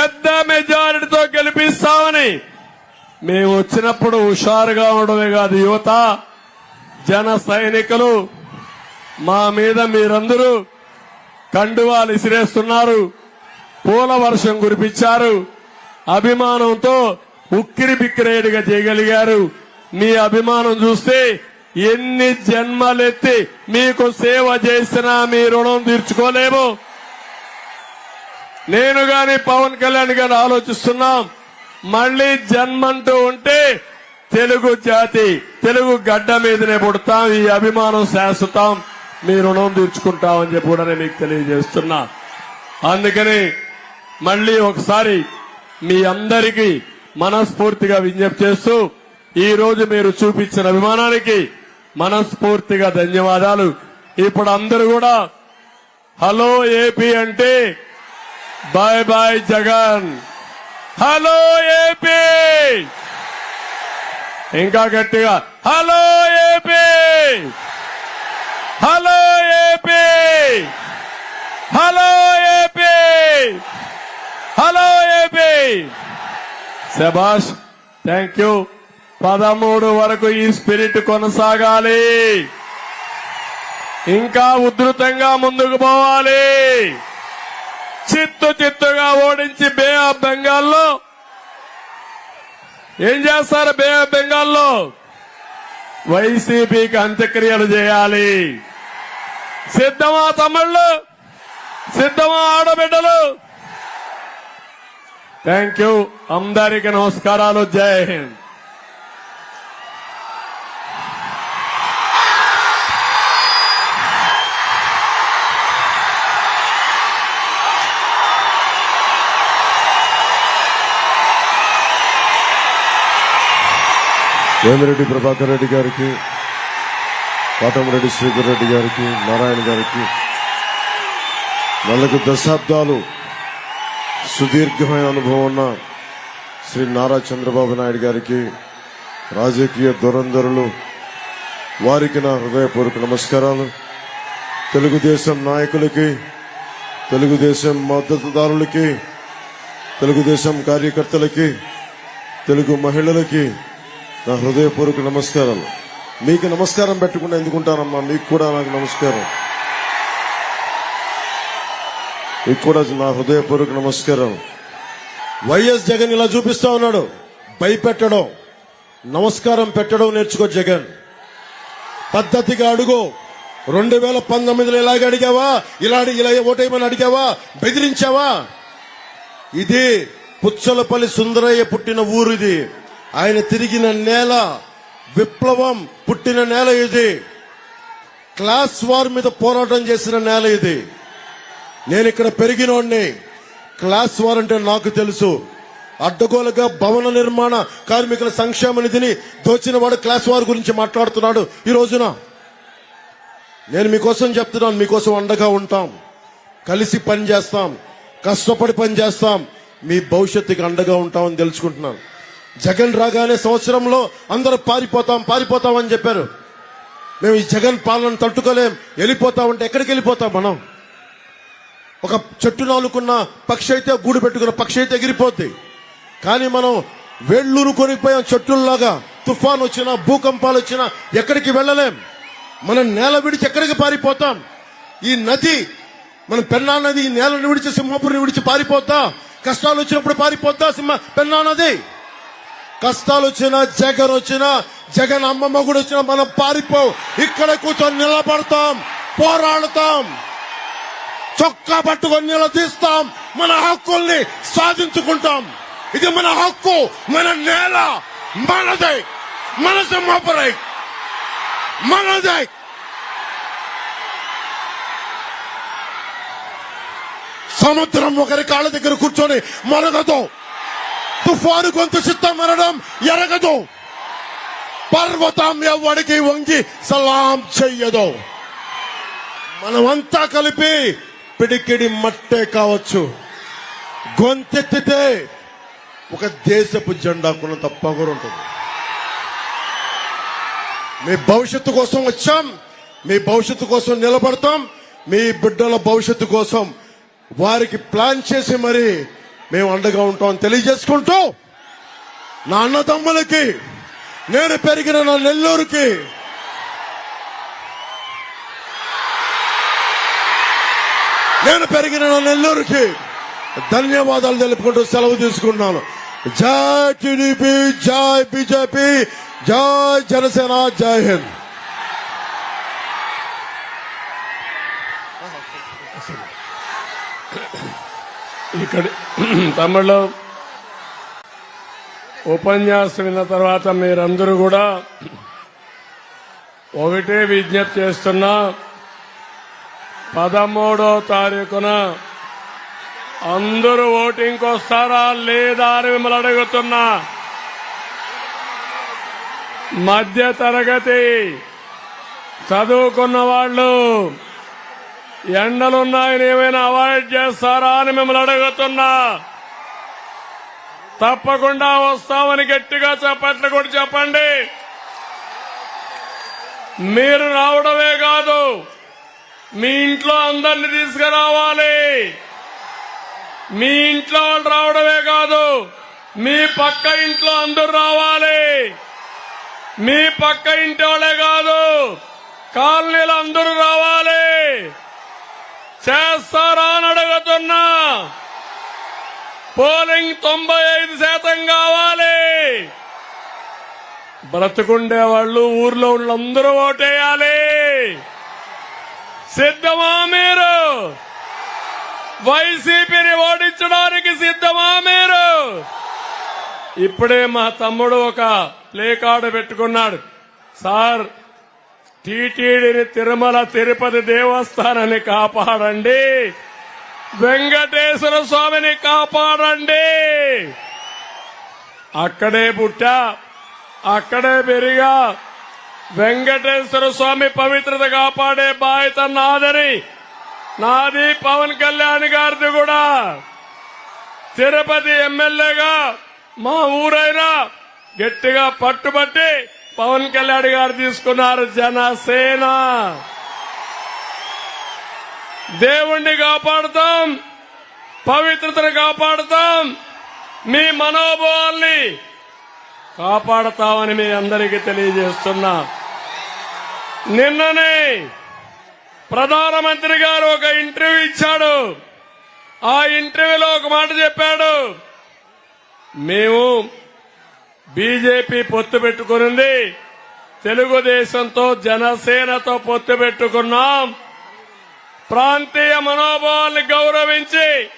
పెద్ద మెజారిటీతో గెలిపిస్తామని. మేము వచ్చినప్పుడు హుషారుగా ఉండడమే కాదు యువత జన సైనికులు మా మీద మీరందరూ కండువాలు ఇసిరేస్తున్నారు. పూల వర్షం కురిపించారు. అభిమానంతో ఉక్కిరి బిక్కిరేడుగా చేయగలిగారు. మీ అభిమానం చూస్తే ఎన్ని జన్మలెత్తి మీకు సేవ చేసినా మీ రుణం తీర్చుకోలేము. నేను గాని పవన్ కళ్యాణ్ గారు ఆలోచిస్తున్నాం. మళ్ళీ జన్మంటూ ఉంటే తెలుగు జాతి తెలుగు గడ్డ మీదనే పుడతాం ఈ అభిమానం శాశ్వతం. మీ రుణం తీర్చుకుంటామని చెప్పి కూడా మీకు తెలియజేస్తున్నా. అందుకని మళ్ళీ ఒకసారి మీ అందరికీ మనస్ఫూర్తిగా విజ్ఞప్తి చేస్తూ ఈ రోజు మీరు చూపించిన అభిమానానికి మనస్ఫూర్తిగా ధన్యవాదాలు. ఇప్పుడు అందరూ కూడా హలో ఏపీ అంటే bye bye Jagan hello AP ఇంకా గట్టిగా hello AP hello AP hello AP hello AP శభాష్ థ్యాంక్ యూ పదమూడు వరకు ఈ స్పిరిట్ కొనసాగాలి. ఇంకా ఉధృతంగా ముందుకు పోవాలి. చిత్తు చిత్తుగా ఓడించి బే ఆఫ్ బెంగాల్లో. ఏం చేస్తారు బే ఆఫ్ బెంగాల్లో? వైసీపీకి అంత్యక్రియలు చేయాలి. సిద్ధమా తమ్ముళ్ళు? సిద్ధమా ఆడబిడ్డలు? Thank you. అందరికీ నమస్కారాలు. జై హింద్. వేమిరెడ్డి ప్రభాకర్ రెడ్డి గారికి కోటమిరెడ్డి శ్రీధర్ రెడ్డి గారికి నారాయణ గారికి నలుగు దశాబ్దాలు సుదీర్ఘమైన అనుభవం ఉన్న శ్రీ నారా చంద్రబాబు నాయుడు గారికి రాజకీయ దురంధరులు వారికి నా హృదయపూర్వక నమస్కారాలు. తెలుగుదేశం నాయకులకి తెలుగుదేశం మద్దతుదారులకి తెలుగుదేశం కార్యకర్తలకి తెలుగు మహిళలకి నా హృదయపూర్వక నమస్కారాలు. మీకు నమస్కారం పెట్టకుండా ఎందుకుంటానమ్మా? మీకు కూడా నాకు నమస్కారం. మీకు కూడా నా హృదయపూర్వక నమస్కారం వైఎస్ జగన్ ఇలా చూపిస్తా ఉన్నాడు. భయపెట్టడం నమస్కారం పెట్టడం నేర్చుకో జగన్. పద్ధతిగా అడుగు. రెండు వేల పంతొమ్మిదిలో ఇలాగ అడిగావా? ఇలా ఇలా ఓటేయమని అడిగావా? బెదిరించావా? ఇది పుచ్చలపల్లి సుందరయ్య పుట్టిన ఊరు ఇది ఆయన తిరిగిన నేల విప్లవం పుట్టిన నేల ఇది. క్లాస్ వార్ మీద పోరాటం చేసిన నేల ఇది. నేను ఇక్కడ పెరిగినోడిని. క్లాస్ వార్ అంటే నాకు తెలుసు. అడ్డగోలుగా భవన నిర్మాణ కార్మికుల సంక్షేమ నిధిని దోచిన వాడు క్లాస్ వార్ గురించి మాట్లాడుతున్నాడు ఈ రోజున. నేను మీకోసం చెప్తున్నాను మీకోసం అండగా ఉంటాం. కలిసి పని చేస్తాం కష్టపడి పని చేస్తాం. మీ భవిష్యత్తుకి అండగా ఉంటామని తెలుసుకుంటున్నాను. జగన్ రాగానే సంవత్సరంలో అందరూ పారిపోతాం పారిపోతాం అని చెప్పారు. మేము ఈ జగన్ పాలన తట్టుకోలేం. వెళ్ళిపోతామంటే ఎక్కడికి వెళ్ళిపోతాం మనం? ఒక చెట్టు నాలుకున్న పక్షి అయితే గూడు పెట్టుకున్న పక్షి అయితే ఎగిరిపోద్ది. కానీ మనం వేళ్ళూరు కొనిపోయాం చెట్టుల్లాగా. తుఫాన్ వచ్చినా భూకంపాలు వచ్చినా ఎక్కడికి వెళ్ళలేం. మనం నేల విడిచి ఎక్కడికి పారిపోతాం? ఈ నది మన పెన్నా నది ఈ నేలను విడిచి సింహపురిని విడిచి పారిపోతా కష్టాలు వచ్చినప్పుడు పారిపోద్దా సింహ పెన్నా నది? కష్టాలు వచ్చినా జగన్ వచ్చినా జగన్ అమ్మమ్మ కూడా వచ్చినా మనం పారిపో ఇక్కడ కూర్చొని నిలబడతాం పోరాడతాం. చొక్కా పట్టుకొని నిలదీస్తాం మన హక్కుల్ని సాధించుకుంటాం. ఇది మన హక్కు మన నేల మనదే. మన సింహపురై. మనదే. సముద్రం ఒకరి కాళ్ళ దగ్గర కూర్చొని మరగదు. తుఫాను గొంతు చిత్తం మరడం ఎరగదు. పర్వతం ఎవడికి వంగి సలాం చెయ్యదు. మనమంతా కలిపి పిడికిడి మట్టే కావచ్చు. గొంతెత్తితే ఒక దేశపు జెండా కొనంత పొగరు ఉంటుంది. మీ భవిష్యత్తు కోసం వచ్చాం. మీ భవిష్యత్తు కోసం నిలబడతాం. మీ బిడ్డల భవిష్యత్తు కోసం వారికి ప్లాన్ చేసి మరి మేము అండగా ఉంటాం తెలియజేసుకుంటూ నా అన్నదమ్ములకి నేను పెరిగిన నా నెల్లూరుకి నేను పెరిగిన నా నెల్లూరుకి ధన్యవాదాలు తెలుపుకుంటూ సెలవు తీసుకున్నాను జై టీడీపీ జై బీజేపీ జై జనసేన జై హింద్. ఇక్కడ తమిళ ఉపన్యాసం విన్న తర్వాత మీరందరూ కూడా ఒకటే విజ్ఞప్తి చేస్తున్నా పదమూడో తారీఖున అందరూ ఓటింగ్కి వస్తారా లేదా అని మిమ్మల్ని అడుగుతున్నా. మధ్య తరగతి చదువుకున్న వాళ్ళు ఎండలున్నాయని ఏమైనా అవాయిడ్ చేస్తారా అని మిమ్మల్ని అడుగుతున్నా. తప్పకుండా వస్తామని గట్టిగా చెప్పట్లు కూడా చెప్పండి. మీరు రావడమే కాదు మీ ఇంట్లో అందరిని తీసుకురావాలి. మీ ఇంట్లో వాళ్ళు రావడమే కాదు మీ పక్క ఇంట్లో అందరు రావాలి. మీ పక్క ఇంటి వాళ్ళే కాదు కాలనీలు అందరూ రావాలి. చేస్తారా అని అడుగుతున్నా. పోలింగ్ తొంభై ఐదు శాతం కావాలి. బ్రతుకుండే వాళ్ళు ఊర్లో వాళ్ళందరూ ఓటేయాలి. సిద్ధమా మీరు? వైసీపీని ఓడించడానికి సిద్ధమా మీరు? ఇప్పుడే మా తమ్ముడు ఒక ప్లే కార్డు పెట్టుకున్నాడు. సార్ టీటీడీని తిరుమల తిరుపతి దేవస్థానాన్ని కాపాడండి. వెంకటేశ్వర స్వామిని కాపాడండి. అక్కడే పుట్టా అక్కడే పెరిగా వెంకటేశ్వర స్వామి పవిత్రత కాపాడే బాధ్యత నాదని నాది పవన్ కళ్యాణ్ గారిది కూడా. తిరుపతి ఎమ్మెల్యేగా మా ఊరైనా గట్టిగా పట్టుబట్టి పవన్ కళ్యాణ్ గారు తీసుకున్నారు జనసేన. దేవుణ్ణి కాపాడుతాం పవిత్రతను కాపాడుతాం మీ మనోభావాల్ని కాపాడతామని మీ అందరికీ తెలియజేస్తున్నా. నిన్ననే ప్రధానమంత్రి గారు ఒక ఇంటర్వ్యూ ఇచ్చాడు. ఆ ఇంటర్వ్యూలో ఒక మాట చెప్పాడు. మేము బీజేపీ పొత్తు పెట్టుకునింది. తెలుగుదేశంతో జనసేనతో పొత్తు పెట్టుకున్నాం. ప్రాంతీయ మనోభావాన్ని గౌరవించి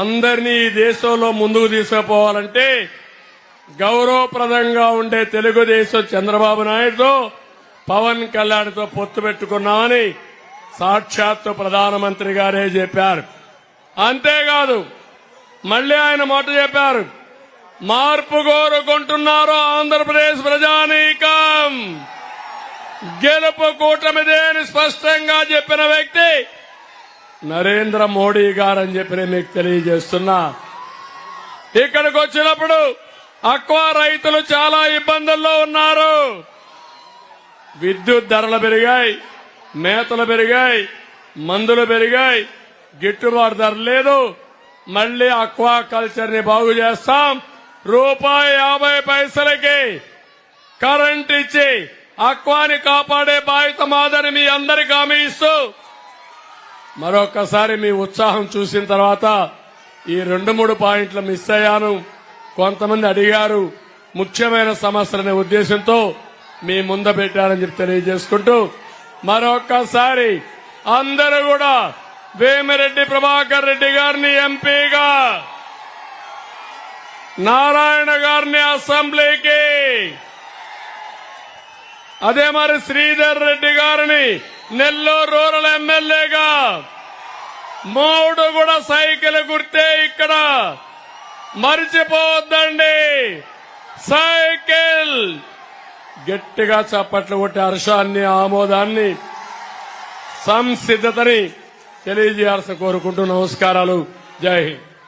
అందరినీ ఈ దేశంలో ముందుకు తీసుకుపోవాలంటే గౌరవప్రదంగా ఉండే తెలుగుదేశం చంద్రబాబు నాయుడుతో పవన్ కళ్యాణ్తో పొత్తు పెట్టుకున్నామని సాక్షాత్తు ప్రధానమంత్రి గారే చెప్పారు. అంతేకాదు మళ్ళీ ఆయన మాట చెప్పారు. మార్పు కోరుకుంటున్నారు ఆంధ్రప్రదేశ్ ప్రజానీకం. గెలుపు కూటమిదే అని స్పష్టంగా చెప్పిన వ్యక్తి నరేంద్ర మోడీ గారని చెప్పి నేను మీకు తెలియజేస్తున్నా. ఇక్కడికి వచ్చినప్పుడు అక్వా రైతులు చాలా ఇబ్బందుల్లో ఉన్నారు. విద్యుత్ ధరలు పెరిగాయి మేతలు పెరిగాయి మందులు పెరిగాయి గిట్టుబాటు ధర లేదు. మళ్ళీ అక్వా కల్చర్ని బాగు చేస్తాం. రూపాయి యాభై పైసలకి కరెంట్ ఇచ్చి అక్వాని కాపాడే బాధ్యత మాదని మీ అందరికి హామీ ఇస్తూ మరొకసారి మీ ఉత్సాహం చూసిన తర్వాత ఈ రెండు మూడు పాయింట్లు మిస్ అయ్యాను. కొంతమంది అడిగారు ముఖ్యమైన సమస్యలనే ఉద్దేశంతో మీ ముంద పెట్టారని చెప్పి తెలియజేసుకుంటూ మరొక్కసారి అందరూ కూడా వేమిరెడ్డి ప్రభాకర్ రెడ్డి గారిని ఎంపీగా నారాయణ గారిని అసెంబ్లీకి. అదే మరి శ్రీధర్ రెడ్డి గారిని నెల్లూరు రూరల్ ఎమ్మెల్యేగా. మూడు కూడా సైకిల్ గుర్తే ఇక్కడ. మరిచిపోవద్దండి. సైకిల్. గట్టిగా చప్పట్లు కొట్టి హర్షాన్ని ఆమోదాన్ని సంసిద్ధతని తెలియజేయాల్సి కోరుకుంటూ నమస్కారాలు. జై హింద్.